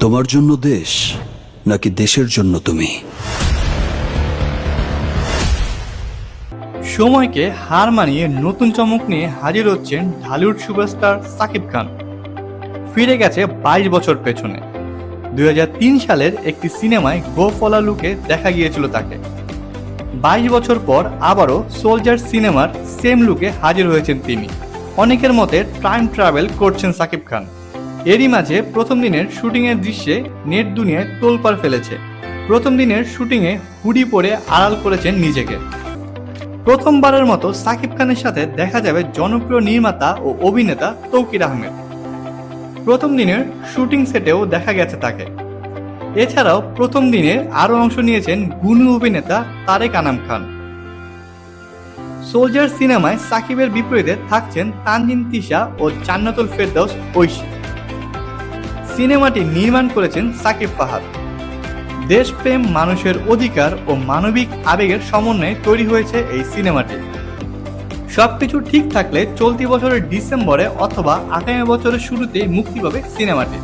তোমার জন্য দেশ নাকি দেশের জন্য তুমি? সময়কে হার মানিয়ে নতুন চমক নিয়ে হাজির হচ্ছেন ঢালিউড সুপারস্টার সাকিব খান। ফিরে গেছে বাইশ বছর পেছনে। দুই হাজার তিন সালের একটি সিনেমায় গো ফলা লুকে দেখা গিয়েছিল তাকে। বাইশ বছর পর আবারও সোলজার সিনেমার সেম লুকে হাজির হয়েছেন তিনি। অনেকের মতে টাইম ট্রাভেল করছেন সাকিব খান। এরই মাঝে প্রথম দিনের শুটিংয়ের দৃশ্যে নেট দুনিয়ায় তোলপাড় ফেলেছে। প্রথম দিনের শুটিংয়ে হুডি পরে আড়াল করেছেন নিজেকে। প্রথমবারের মতো সাকিব খানের সাথে দেখা যাবে জনপ্রিয় নির্মাতা ও অভিনেতা তৌকির আহমেদ। প্রথম দিনের শুটিং সেটেও দেখা গেছে তাকে। এছাড়াও প্রথম দিনে আরও অংশ নিয়েছেন গুণী অভিনেতা তারেক আনাম খান। সোলজার সিনেমায় সাকিবের বিপরীতে থাকছেন তানজিন তিশা ও জান্নাতুল ফেরদৌস ঐশী। সিনেমাটি নির্মাণ করেছেন সাকিব ফাহাদ। দেশপ্রেম মানুষের অধিকার ও মানবিক আবেগের সমন্বয়ে তৈরি হয়েছে এই সিনেমাটি। সবকিছু ঠিক থাকলে চলতি বছরের ডিসেম্বরে অথবা আগামী বছরের শুরুতে মুক্তি পাবে সিনেমাটি।